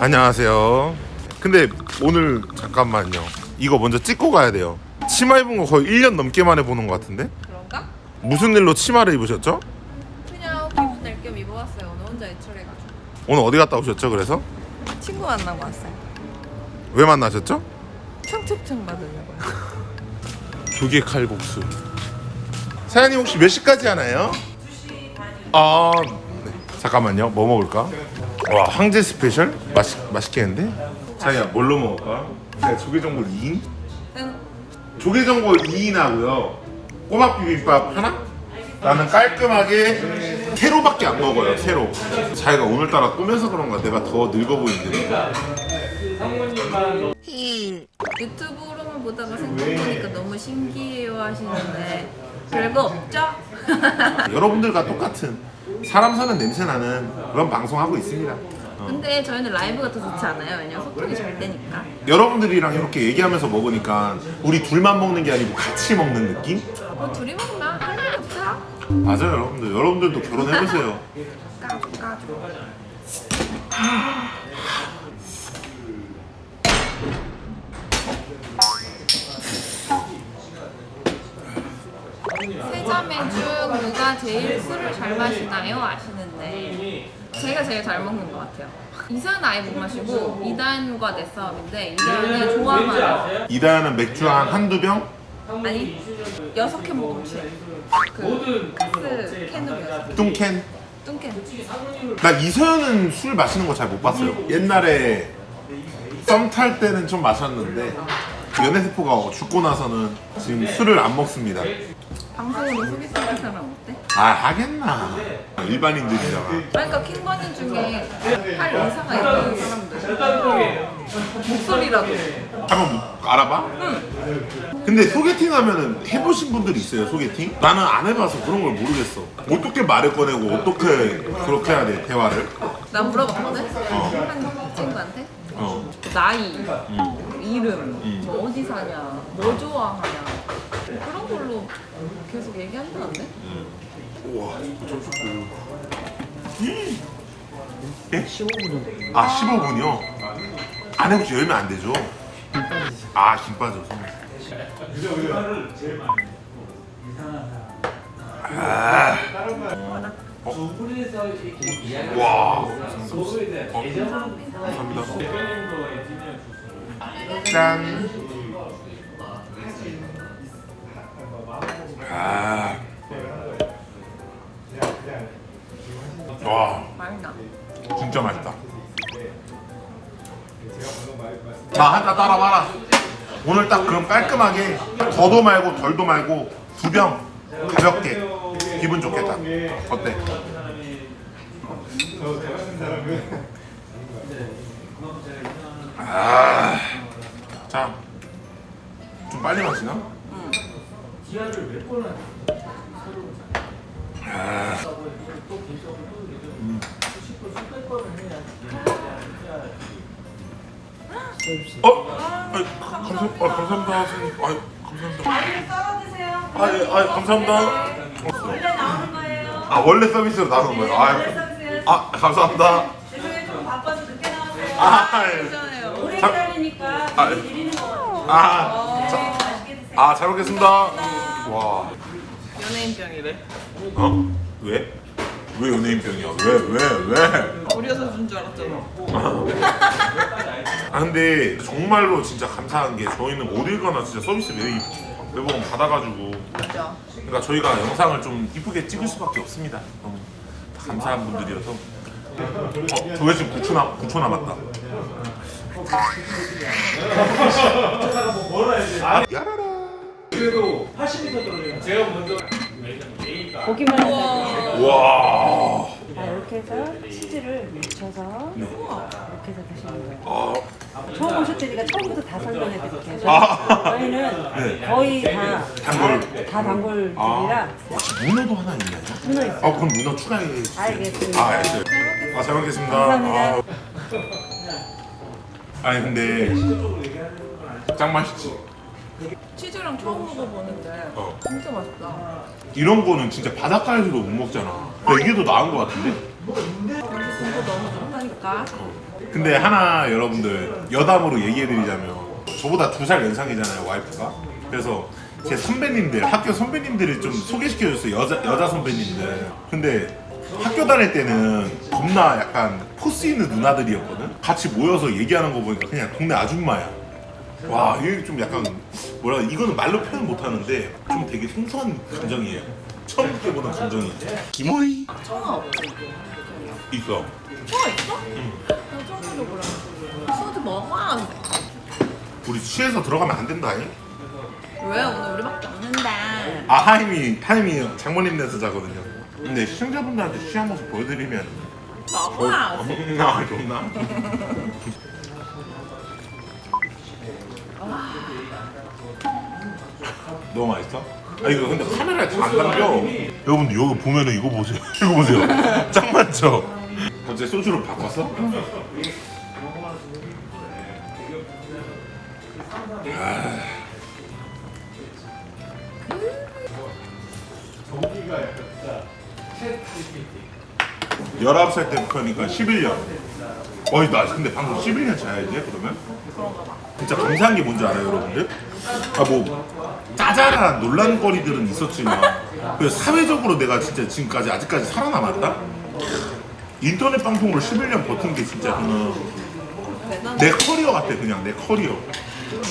안녕하세요. 근데 오늘 잠깐만요. 이거 먼저 찍고 가야 돼요. 치마 입은 거 거의 1년 넘게 만에 보는 것 같은데? 그런가? 무슨 일로 치마를 입으셨죠? 그냥 기분 낼 겸 입어봤어요. 오늘 혼자 외출해가지고. 오늘 어디 갔다 오셨죠? 그래서 친구 만나고 왔어요. 왜 만나셨죠? 청첩장 받으려고요. 조개 칼국수. 사장님 혹시 몇 시까지 하나요? 아, 네. 잠깐만요. 뭐 먹을까? 와, 황제 스페셜? 맛있 맛있겠는데? 자기야 뭘로 먹을까? 제가 조개전골 2인? 응. 조개전골 2인 하고요. 꼬막 비빔밥 하나? 나는 깔끔하게 세로밖에 안 먹어요. 세로. 자기가 오늘따라 꾸면서 그런가 내가 더 늙어 보이는데. 유튜브로만 보다가 생각해보니까 너무 신기해요 하시는데 별거 없죠? 여러분들과 똑같은 사람 사는 냄새 나는 그런 방송 하고 있습니다. 근데 저희는 라이브가 더 좋지 않아요? 왜냐면 소통이 잘 되니까. 여러분들이랑 이렇게 얘기하면서 먹으니까 우리 둘만 먹는 게 아니고 같이 먹는 느낌? 뭐 둘이 먹나? 할 말이 없어요? 맞아요, 여러분들. 여러분들도 결혼해보세요. 까줘 까줘. 세 자매 중 누가 제일 술을 잘 마시나요? 아시는데 제가 제일 잘 먹는 것 같아요. 이사는 아예 못 마시고 이단과 내 싸움인데 이단이 좋아하면 이다야는 맥주 한 한두 병? 아니 여섯 캔 먹으면 취해. 그 가스 캔으로 여섯 뚱캔? 뚱캔. 나 이서연은 술 마시는 거 잘 못 봤어요. 옛날에 썸 탈 때는 좀 마셨는데 연애세포가 죽고 나서는 지금 술을 안 먹습니다. 방송으로 소개팅 할 사람 어때? 아 하겠나 일반인들이잖아. 그러니까 킹버진 중에 할 의사가 있는 사람들 목소리라도 한번 알아봐? 근데 소개팅 하면은 해보신 분들이 있어요 소개팅? 나는 안 해봐서 그런 걸 모르겠어 어떻게 말을 꺼내고 어떻게 그렇게 해야 돼 대화를? 나 물어봤거든? 한 친구한테 어 나이, 이름, 뭐 어디 사냐, 뭐 좋아하냐. 뭐 그런 걸로 계속 얘기한다는데? 우와 좀 예? 15분이요. 아 15분이요? 안 해보시 열면 안 되죠? 아김 빠져서 아. 두 분에서 이렇게 이야기를 와 감사합니다. 해주면 짠. 아. 와, 맛있나? 진짜 맛있다. 자, 한잔 따라봐라. 오늘 딱 그럼 깔끔하게 더도 말고 덜도 말고 두 병 가볍게 기분 좋겠다. 어때? 아, 자, 좀 빨리 마시나? 기아를 몇 번을 어? 아이, 감사, 아, 감사합니다, 선생님. 아이, 감사합니다. 썰어 드세요. 아, 예, 아, 감사합니다. 원래 나오는 거예요. 아, 원래 서비스로 나오는 거예요? 아, 서비스예요. 아, 감사합니다. 죄송해요. 좀 바빠서 늦게 나왔어요. 아, 예. 자- 기다리니까 아, 드리는 거거든요. 아, 네, 맛있게 드세요. 아, 잘 먹겠습니다. 와, 연예인병이래 어? 왜? 왜 연예인병이야? 왜, 왜, 왜? 어려서 준 줄 알았잖아 아, 근데 정말로 진짜 감사한 게 저희는 어딜 가나 진짜 서비스 매일 매번 받아가지고 맞아 그러니까 저희가 영상을 좀 이쁘게 찍을 수밖에 없습니다. 너무 감사한 분들이어서. 어, 저게 지금 9초 남 9초 남았다. 야라라. 그래도 80m 떨어지면 제가 먼저 보기만 하다. 와. 자, 이렇게 해서 치즈를 묻혀서 네. 이렇게 해서 드시는 거예요. 아, 처음 오셨다니까 처음부터 다 설명해 드릴게요. 아. 저희는 네. 거의 다 단골. 다 단골들이라 아, 혹시 문어도 하나 있나요? 문어 있어요. 아, 그럼 문어 추가해 주세요. 알겠습니다. 아, 알겠어요. 아, 잘 먹겠습니다. 감사합니다. 아. 아니 근데 짱 맛있지. 치즈랑 처음 먹어보는데 어. 진짜 맛있다 이런 거는 진짜 바닷가에서도 못 먹잖아. 야, 이게 더 나은 거 같은데? 공부 너무 좋다니까. 근데 하나 여러분들 여담으로 얘기해드리자면 저보다 두 살 연상이잖아요 와이프가 그래서 제 선배님들 학교 선배님들을 좀 소개시켜줬어요 여자 여자 선배님들 근데 학교 다닐 때는 겁나 약간 포스 있는 누나들이었거든 같이 모여서 얘기하는 거 보니까 그냥 동네 아줌마야 와 이게 좀 약간 뭐라 이거는 말로 표현 못하는데 좀 되게 생소한 감정이에요 처음 느껴보는 감정이 김호이 청아 없지? 있어 청아 있어? 응. 나 청아도. 소주 먹어야 돼. 우리 취해서 들어가면 안 된다잉 왜 오늘 우리밖에 없는데? 아 하임이 하임이 장모님 네서 자거든요. 근데 시청자분들한테 취한 모습 보여드리면 먹어야 어, 돼. 나 좋나? 너무 맛있어? 아 이거 근데 카메라에 다 안 담겨. 여러분들 여기 보면은 이거 보세요. 이거 보세요. 짱 많죠? 갑자기 소주로 바꿨어? 동 19살 때부터니까 11년. 어이 나 근데 방금 11년 자야지 그러면? 진짜 감사한 게 뭔지 알아요 여러분들? 아 뭐 짜잘한 논란거리들은 있었지만 그 사회적으로 내가 진짜 지금까지 아직까지 살아남았다? 인터넷 방송으로 11년 버틴 게 진짜 저는. 내 커리어 같아 그냥 내 커리어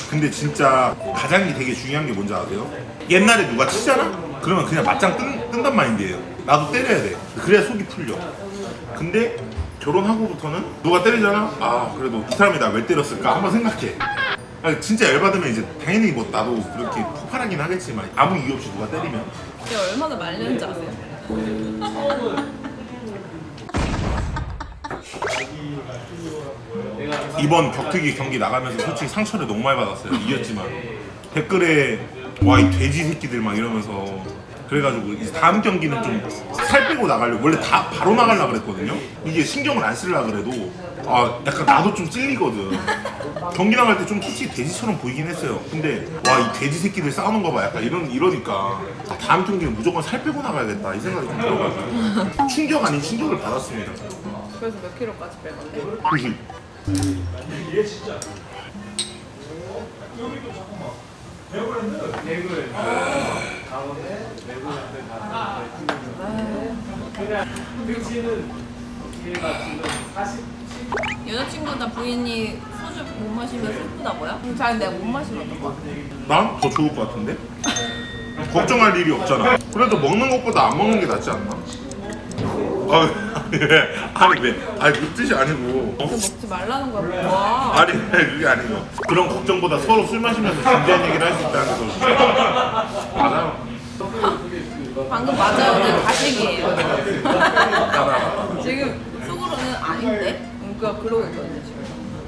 근데 진짜 가장 되게 중요한 게 뭔지 아세요? 옛날에 누가 치잖아? 그러면 그냥 맞짱 뜬, 뜬단 마인드예요 나도 때려야 돼 그래야 속이 풀려 근데 결혼하고부터는 누가 때리잖아? 아 그래도 이 사람이 나 왜 때렸을까? 한번 생각해 아니, 진짜 열받으면 이제 당연히 뭐 나도 그렇게 폭발하긴 하겠지만 아무 이유 없이 누가 때리면 내가 얼마나 말렸는지 아세요? 이번 격투기 경기 나가면서 솔직히 상처를 너무 많이 받았어요. 이겼지만 댓글에 와 이 돼지 새끼들 막 이러면서 그래가지고 이제 다음 경기는 좀 살 빼고 나가려고 원래 다 바로 나가려고 그랬거든요. 이게 신경을 안 쓰려 그래도 아 약간 나도 좀 찔리거든. 경기 나갈 때 좀 솔직히 돼지처럼 보이긴 했어요. 근데 와 이 돼지 새끼들 싸우는 거 봐 약간 이런 이러니까 아, 다음 경기는 무조건 살 빼고 나가야겠다 이 생각이 좀 들어가지고 충격 아닌 충격을 받았습니다. 그래서 몇 킬로까지 뺄 건데? 그지? 대구에 강원에 내구한테 갔는데 그냥 등치는 얘가 지금 40 여자친구나 부인이 소주 못 마시면 슬프다고요? 음, 잘 내가 못 마시면 어떨 것 같아? 난더 좋을 것 같은데? 걱정할 일이 없잖아. 그래도 먹는 것보다 안 먹는 게 낫지 않나? 아, 아니 왜? 아니 왜? 아니 그 뜻이 아니고. 어? 그 먹지 말라는 거야 뭐야? 아니 그게 아니고 그런 걱정보다 서로 술 마시면서 진지한 얘기를 할 수 있다는 좋죠. 맞아요. 방금 맞아요는 가식이에요 알아. 지금 속으로는 아닌데? 그러니까 그러고 있거든요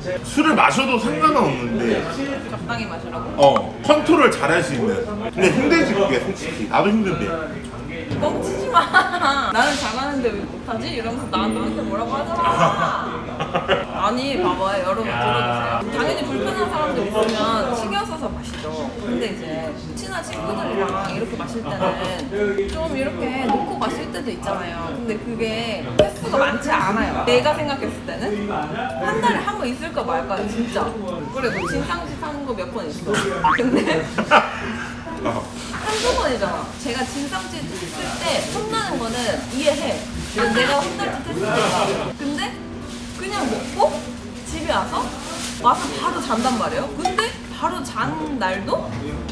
지금 술을 마셔도 상관은 없는데 적당히 마시라고? 어 컨트롤 잘 할 수 있는. 근데 힘들지 그게 솔직히 나도 힘든데. 뻥치지 마 나는 잘하는데 왜 못하지? 이러면서 나한테 뭐라고 하잖아 아니 봐봐요 여러분 들어보세요 당연히 불편한 사람들 있으면 신경 써서 마시죠 근데 이제 친한 친구들이랑 이렇게 마실 때는 좀 이렇게 놓고 마실 때도 있잖아요 근데 그게 횟수가 많지 않아요 내가 생각했을 때는 한 달에 한 번 있을까 말까요 진짜 그래도 진상짓 하는 거 몇 번 있어 근데 어. 한두 번이잖아. 제가 진상짓 했을 때 혼나는 거는 이해해. 내가 혼날 듯 했을 때가. 근데 그냥 먹고 집에 와서 와서 바로 잔단 말이에요. 근데 바로 잔 날도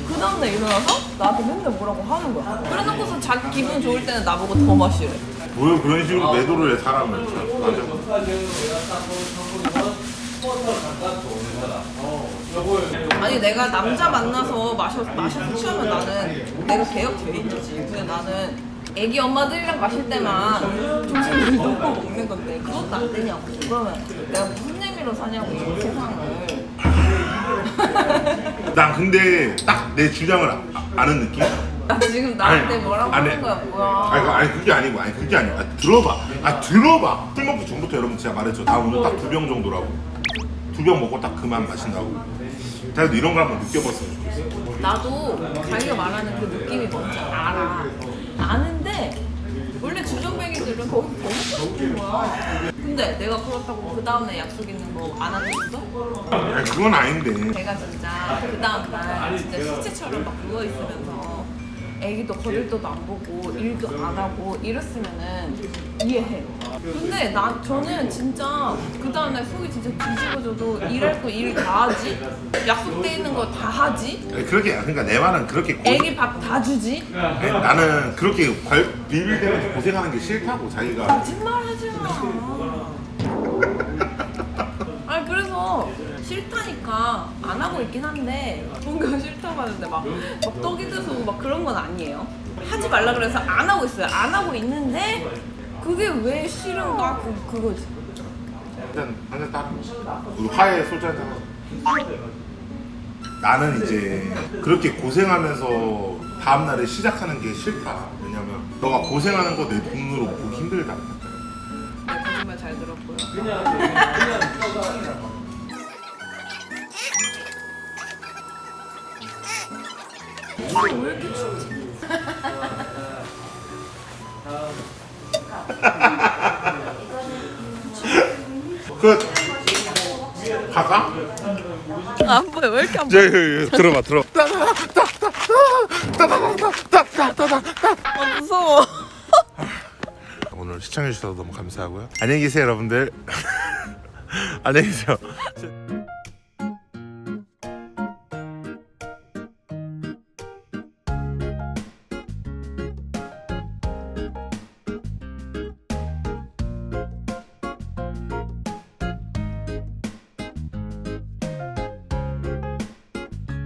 그 다음날 일어나서 나한테 맨날 뭐라고 하는 거야. 그래놓고서 자기 기분 좋을 때는 나보고 더 마시래. 왜 그런 식으로 매도를 해 사람을? 참, 맞아. 아니 내가 남자 만나서 마셔, 마셔서 취하면 나는 내가 개혁돼 있지 근데 나는 애기 엄마들이랑 마실 때만 정신을 놓고 먹는 건데 그것도 안 되냐고 그러면 내가 무슨 의미로 사냐고 이 세상을 난 근데 딱 내 주장을 아, 아는 느낌? 나 지금 나한테 아니, 뭐라고 아니, 하는 거야 아니, 그- 뭐야 아니 그게 아니고 아니 그게 아니고. 아, 들어봐. 아 들어봐. 술 먹기 전부터 여러분 제가 말했죠. 나 오늘 딱 두 병 정도라고. 두 병 먹고 딱 그만 마신다고. 자기도 이런 걸 한번 느껴봤으면 좋겠어 나도 자기가 말하는 그 느낌이 뭔지 알아. 아는데 원래 주정뱅이 들 사람들은 거기 더 먹고 싶은 거야. 근데 내가 그렇다고 그 다음날 약속 있는 거 안 하겠어? 아니, 그건 아닌데. 제가 진짜 그 다음 날 진짜 시체처럼 막 누워 있으면서 애기도 거들떠도 안 보고 일도 안 하고 이랬으면은 이해해. 근데 나 저는 진짜 그 다음 날 속이 진짜 뒤집어져도 일할 거 일 다 하지. 약속돼 있는 거 다 하지. 그렇게 그러니까 내 말은 그렇게 고, 애기 밥 다 주지. 아니, 나는 그렇게 관- 비빌대면서 고생하는 게 싫다고 자기가. 거짓말 하지 마. 아니 그래서 싫다니까 안 하고 있긴 한데 뭔가 싫다고 하는데 막, 막 떡이 돼서 막 그런 건 아니에요. 하지 말라 그래서 안 하고 있어요. 안 하고 있는데 그게 왜 싫은가 그 그거지. 일단 한잔 따라. 우리 화해 소주 한잔 하자. 나는 이제 그렇게 고생하면서 다음 날에 시작하는 게 싫다. 왜냐면 너가 고생하는 거내 눈으로 보기 힘들다. 네, 거짓말 잘 들었고요. 그냥 왜 이렇게 춥지? 끝. 가가? 안 보여 왜 이렇게 안 저, 저, 저, 들어봐, 들어. 보여? 무서워. 오늘 시청해주셔서 너무 감사하고요. 안녕히 계세요, 여러분들. 안녕히 계세요.